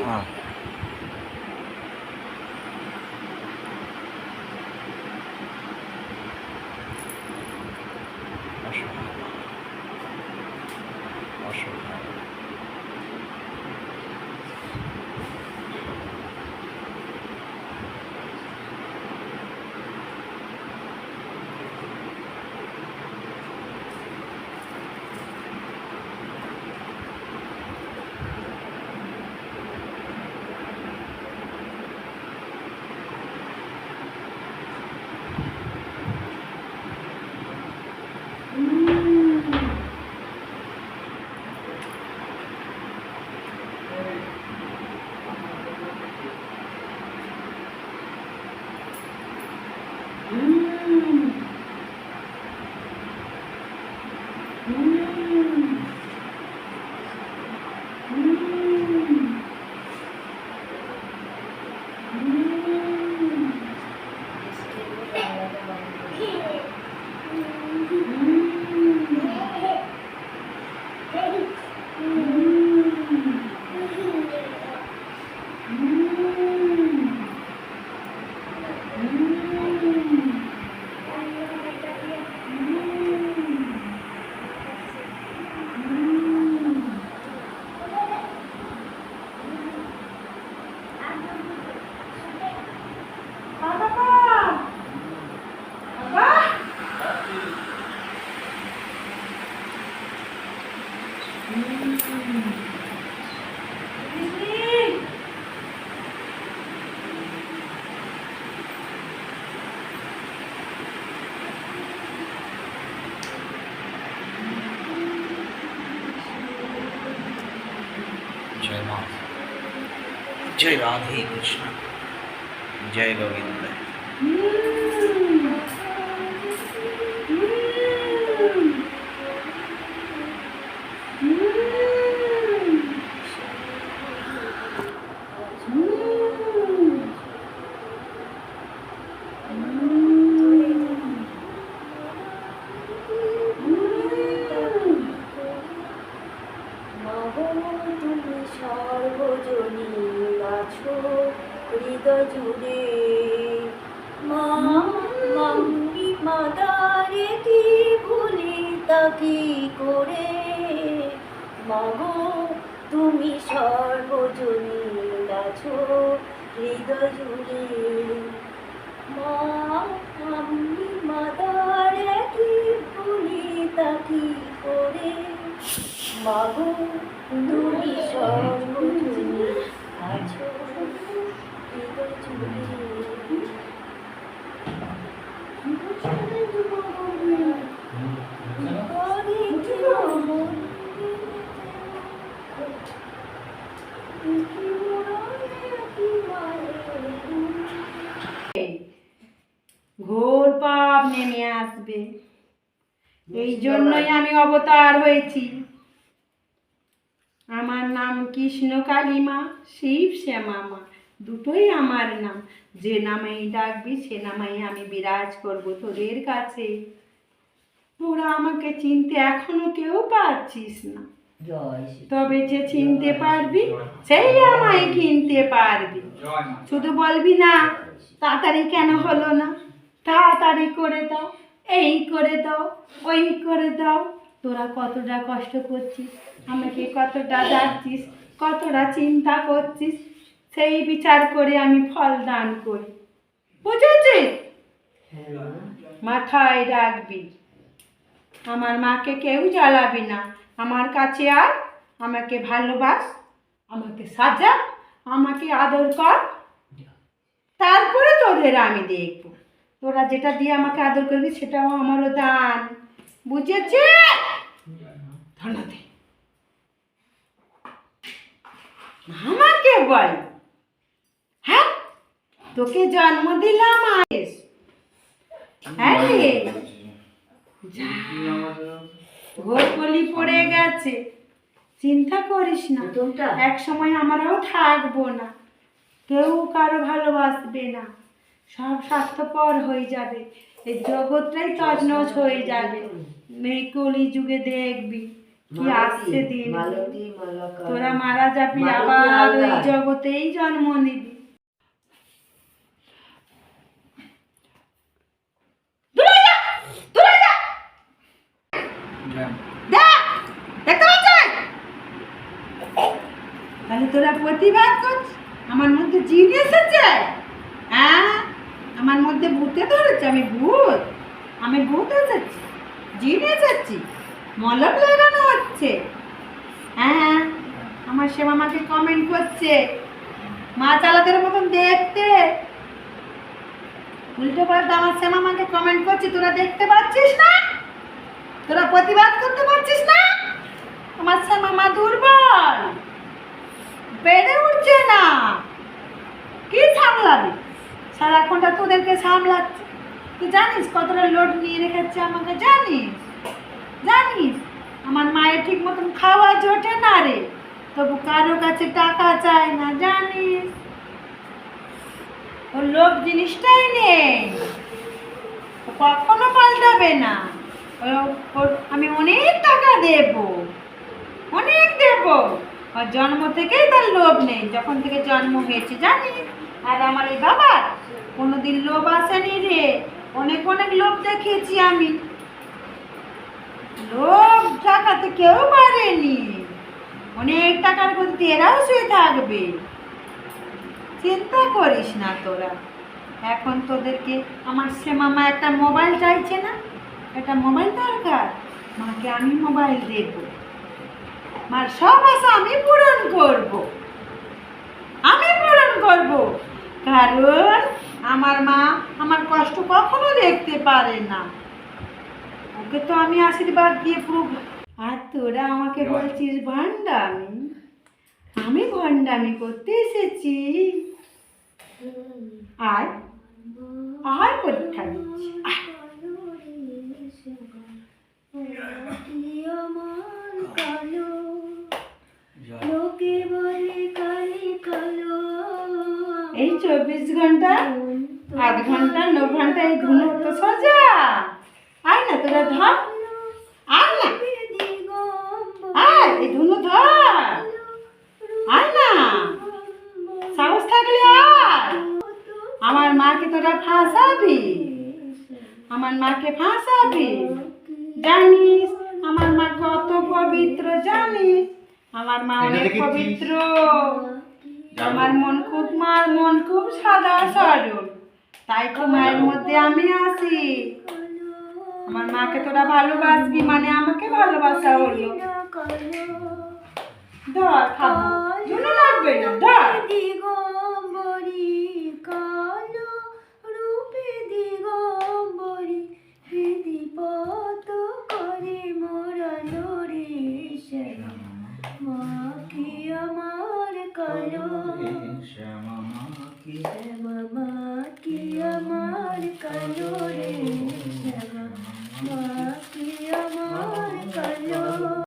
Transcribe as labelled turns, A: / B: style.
A: হ্যাঁ
B: Mm-hmm. જય રાધે કૃષ્ણ. જય ગોવિંદ. তা কি করে। মাগো, তুমি সর্বজনী আছো, হৃদয় জুড়ে। মা মাম্মি মাদারে কি ভুলি তা কি করে। মাগো, তুমি সর্বজনী আছো, হৃদয় জুড়ে।
C: ঘোর পাপ নেমে আসবে। এই জন্যই আমি অবতার হয়েছি। আমার নাম কৃষ্ণ কালিমা, শিব শ্যামা মা। দুটোই আমার নাম। যে নামেই ডাকবি, সে নামেই আমি বিরাজ করব তোদের কাছে। তোরা আমাকে চিনতে এখনও কেউ পারছিস না। তবে যে চিনতে পারবি সেই আমায় কিনতে পারবি। শুধু বলবি না তাড়াতাড়ি কেন হলো না? তাড়াতাড়ি করে দাও এই করে দাও ওই করে দাও। তোরা কতটা কষ্ট করছিস আমাকে কতটা যাচ্ছিস কতটা চিন্তা করছিস সেই বিচার করে আমি ফল দান করি। বুঝেছিস? মাথায় রাখবি। আমার মাকে কেউ জ্বালাবি না। আমার কাছে আর আমাকে ভালোবাস আমাকে সাজা আমাকে আদর কর। তারপরে তোদের আমি দেখব। তোরা যেটা দিয়ে আমাকে আদর করবি সেটাও আমারও দান। বুঝেছে? ধন্যবাদ আমাকে বল। হ্যাঁ? তোকে জন্ম দিলাম আয়েস হ্যাঁ? রে যা। ঘোর পড়ে গেছে। চিন্তা করিস না। এক সময় আমরাও থাকব না। কেউ কারও ভালোবাসবে না। সব স্বার্থপর হয়ে যাবে। এই জগৎটাই তজনজ হয়ে যাবে। এই কলি যুগে দেখবি কি আসছে দিন। তোরা মারা যাবি আবার ওই জগতেই জন্ম নিবি দূরে যা! দূরে যা! দেখ! পাচ্ছিস? তাহলে তোরা প্রতিবাদ করছিস আমার মধ্যে জিন এসেছে? হ্যাঁ? আমার মধ্যে ভূতে ধরেছে, আমি ভূত। আমি ভূত এসেছি, জিন এসেছি, মলম লাগানো হচ্ছে। হ্যাঁ? আমার সে মামাকে কমেন্ট করছে, মা চালাদের মতন দেখতে। উল্টো পাল্টা আমার সে মামাকে কমেন্ট করছে, তোরা দেখতে পাচ্ছিস না? তোরা প্রতিবাদ করতে পারছিস না? আমার মামা দুর্বল। বেড়ে উঠছে না। কি সামলাবি? সারাক্ষণটা তোদেরকে সামলাচ্ছে। তুই জানিস কতটা লোড নিয়ে রেখেছে আমাকে? জানিস? জানিস? আমার মায়ের ঠিক মতন খাওয়া জোটে না রে। তবু কারও কাছে টাকা চায় না, জানিস? ওর লোভ জিনিসটাই নেই। কখনো পাল্টাবে না। আমি অনেক টাকা দেব। অনেক দেব। আর জন্ম থেকেই তার লোভ নেই। যখন থেকে জন্ম হয়েছে জানিস আর আমার এই বাবার কোনোদিন লোভ আসেনি রে। অনেক অনেক লোভ দেখেছি আমি। লোভ টাকাতে কেউ পারেনি। অনেক টাকার গতিতে এরাও শুয়ে থাকবে। চিন্তা করিস না তোরা। এখন তোদেরকে আমার সে মামা একটা মোবাইল চাইছে না? একটা মোবাইল দরকার? মাকে আমি মোবাইল দেব। মার সব আশা আমি পূরণ করব। আমি পূরণ করব। কারণ আমার মা আমার কষ্ট কখনো দেখতে পারে না। ওকে তো আমি আশীর্বাদ দিয়ে পুরো আর তোরা আমাকে বলছিস ভণ্ডামি? আমি ভণ্ডামি করতে এসেছি। আর আর পরীক্ষা দিচ্ছি আয়।
B: আমার কালো লোকে বলে কালি কালো
C: এই চব্বিশ ঘণ্টা আধ ঘণ্টা ন ঘণ্টা এই ধুনো তো সোজা। আয় না তোরা ধর। আয় না। আয় এই ধুনো ধর। আয় না। সাহস থাকলে আয়। আমার মাকে তোরা ফাঁসাবি। আমার মাকে ফাঁসাবি। জানিস আমার মা কত পবিত্র জানিস। আমার মা অনেক পবিত্র। আমার মন খুব, মার মন খুব সাদা সরল তাই তো মায়ের মধ্যে আমি আছি। আমার মাকে তোরা ভালোবাসবি মানে আমাকে ভালোবাসা হলো। ধর, খাব। লাগবে না, ধর। দিগম্বরী পত করে মোরা